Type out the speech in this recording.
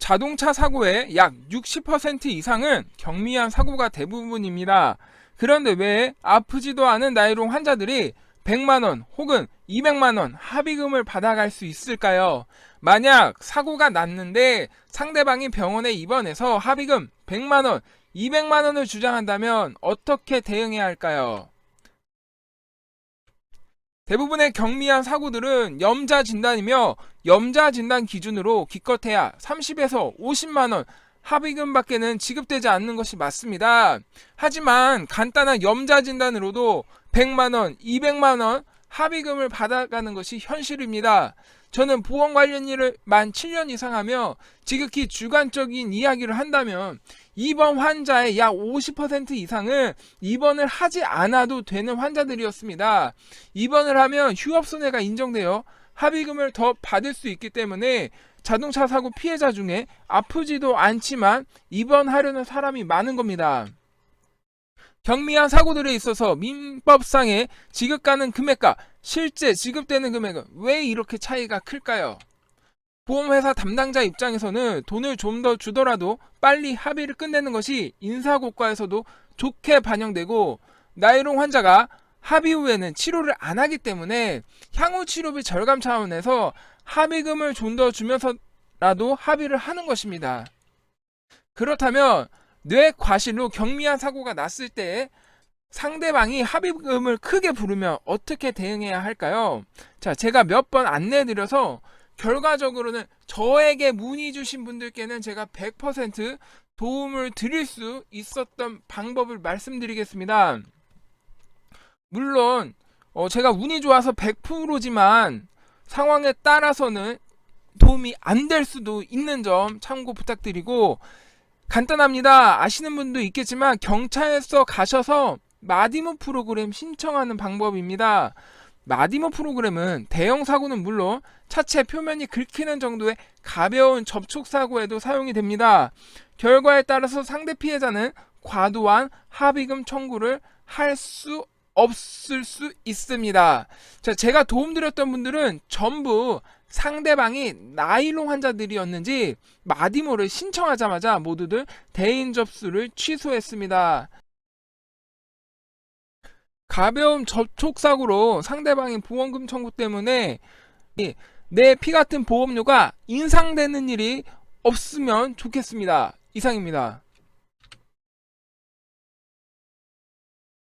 자동차 사고의 약 60% 이상은 경미한 사고가 대부분입니다. 그런데 왜 아프지도 않은 나이롱 환자들이 100만원 혹은 200만원 합의금을 받아갈 수 있을까요? 만약 사고가 났는데 상대방이 병원에 입원해서 합의금 100만원, 200만원을 주장한다면 어떻게 대응해야 할까요? 대부분의 경미한 사고들은 염자 진단이며 염자 진단 기준으로 기껏해야 30에서 50만 원 합의금 밖에는 지급되지 않는 것이 맞습니다. 하지만 간단한 염자 진단으로도 100만 원, 200만 원 합의금을 받아가는 것이 현실입니다. 저는 보험 관련 일을 만 7년 이상 하며 지극히 주관적인 이야기를 한다면 입원 환자의 약 50% 이상은 입원을 하지 않아도 되는 환자들이었습니다. 입원을 하면 휴업 손해가 인정되어 합의금을 더 받을 수 있기 때문에 자동차 사고 피해자 중에 아프지도 않지만 입원하려는 사람이 많은 겁니다. 경미한 사고들에 있어서 민법상의 지급가는 금액과 실제 지급되는 금액은 왜 이렇게 차이가 클까요? 보험회사 담당자 입장에서는 돈을 좀 더 주더라도 빨리 합의를 끝내는 것이 인사고과에서도 좋게 반영되고 나이롱 환자가 합의 후에는 치료를 안 하기 때문에 향후 치료비 절감 차원에서 합의금을 좀 더 주면서라도 합의를 하는 것입니다. 그렇다면 뇌 과실로 경미한 사고가 났을 때 상대방이 합의금을 크게 부르면 어떻게 대응해야 할까요? 자, 제가 몇 번 안내해 드려서 결과적으로는 저에게 문의 주신 분들께는 제가 100% 도움을 드릴 수 있었던 방법을 말씀드리겠습니다. 물론 어, 제가 운이 좋아서 100%지만 상황에 따라서는 도움이 안 될 수도 있는 점 참고 부탁드리고 간단합니다. 아시는 분도 있겠지만 경찰서 가셔서 마디모 프로그램 신청하는 방법입니다. 마디모 프로그램은 대형 사고는 물론 차체 표면이 긁히는 정도의 가벼운 접촉 사고에도 사용이 됩니다. 결과에 따라서 상대 피해자는 과도한 합의금 청구를 할 수 없을 수 있습니다. 자, 제가 도움드렸던 분들은 전부 상대방이 나일론 환자들이었는지 마디모를 신청하자마자 모두들 대인 접수를 취소했습니다. 가벼운 접촉 사고로 상대방의 보험금 청구 때문에 내 피 같은 보험료가 인상되는 일이 없으면 좋겠습니다. 이상입니다.